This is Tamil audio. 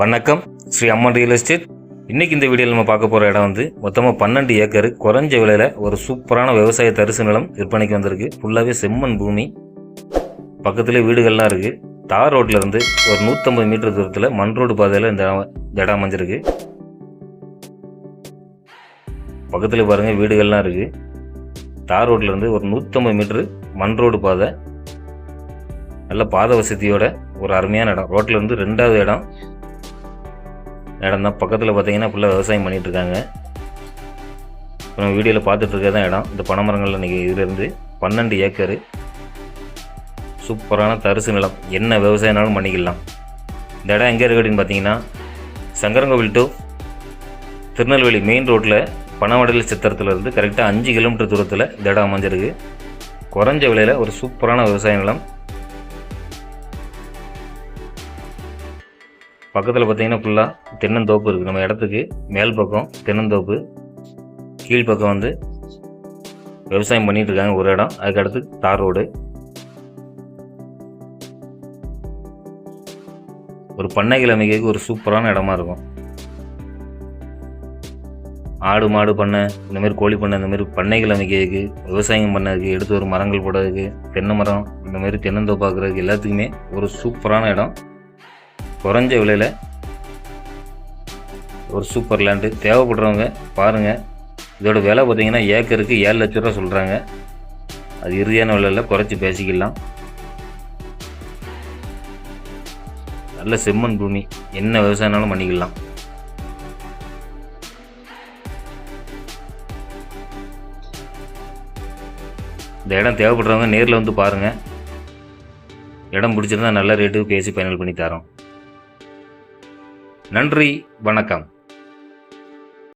வணக்கம். ஸ்ரீ அம்மன் ரியல் எஸ்டேட் இன்னைக்கு இந்த வீடியோவில் நம்ம பார்க்க போகிற இடம் வந்து மொத்தமாக பன்னெண்டு ஏக்கர் குறைஞ்ச விலையில் ஒரு சூப்பரான விவசாய தரிசு நிலம் விற்பனைக்கு வந்திருக்கு. ஃபுல்லாகவே செம்மண் பூமி. பக்கத்துலேயே வீடுகள்லாம் இருக்குது தார் ரோட்லேருந்து ஒரு நூற்றம்பது மீட்டர் தூரத்தில் மண் ரோடு பாதையில் இந்த இடம் அமைஞ்சிருக்கு. பக்கத்தில் பாருங்கள் வீடுகள்லாம் இருக்குது தார் ரோட்லேருந்து ஒரு நூற்றம்பது மீட்ரு மண் ரோடு பாதை. நல்ல பாதை வசதியோட ஒரு அருமையான இடம். ரோட்டில் இருந்து ரெண்டாவது இடம். இடம் தான் பக்கத்தில் பார்த்தீங்கன்னா ஃபுல்லாக விவசாயம் பண்ணிகிட்ருக்காங்க இருக்காங்க இப்போ நம்ம வீடியோவில் பார்த்துட்டு தான் இடம். இந்த பனைமரங்கள் இன்றைக்கி இதுலேருந்து பன்னெண்டு ஏக்கரு. சூப்பரான தரிசு நிலம். என்ன விவசாயம்னாலும் பண்ணிக்கலாம். இந்த இடம் எங்கே இருக்கு அப்படின்னு பார்த்தீங்கன்னா சங்கரங்கோவில் டு திருநெல்வேலி மெயின் ரோட்டில் பனவடலி சித்திரத்தில் இருந்து கரெக்டாக அஞ்சு கிலோமீட்டர் தூரத்தில் இந்த இடம் அமைஞ்சிருக்கு. குறைஞ்ச விலையில் ஒரு சூப்பரான விவசாய நிலம். பக்கத்தில் பார்த்தீங்கன்னா ஃபுல்லாக தென்னந்தோப்பு இருக்குது நம்ம இடத்துக்கு மேல் பக்கம் தென்னந்தோப்பு கீழ் பக்கம் வந்து விவசாயம் பண்ணிகிட்டு இருக்காங்க ஒரு இடம். அதுக்கு அடுத்து தார் ரோடு. ஒரு பண்ணைகள் அமைக்கிறதுக்கு ஒரு சூப்பரான இடமா இருக்கும். ஆடு மாடு பண்ணை இந்த மாதிரி கோழி பண்ணை இந்த மாதிரி பண்ணைகள் அமைக்கிறதுக்கு விவசாயம் பண்ணதுக்கு எடுத்து ஒரு மரங்கள் போடுறதுக்கு தென்னை மரம் இந்த மாதிரி தென்னந்தோப்பாக்குறதுக்கு எல்லாத்துக்குமே ஒரு சூப்பரான இடம். குறைஞ்ச விலையில் ஒரு சூப்பர் லேண்டு தேவைப்படுறவங்க பாருங்கள் இதோட விலை பார்த்தீங்கன்னா ஏக்கருக்கு ஏழு லட்ச ரூபா சொல்கிறாங்க அது இறுதியான விலையில் குறைச்சி பேசிக்கலாம். நல்ல செம்மண் பூமி. என்ன விவசாயம்னாலும் பண்ணிக்கலாம். இந்த இடம் தேவைப்படுறவங்க நேரில் வந்து பாருங்கள் இடம் பிடிச்சிருந்தா நல்ல ரேட்டு பேசி ஃபைனல் பண்ணி தரோம். நன்றி வணக்கம்.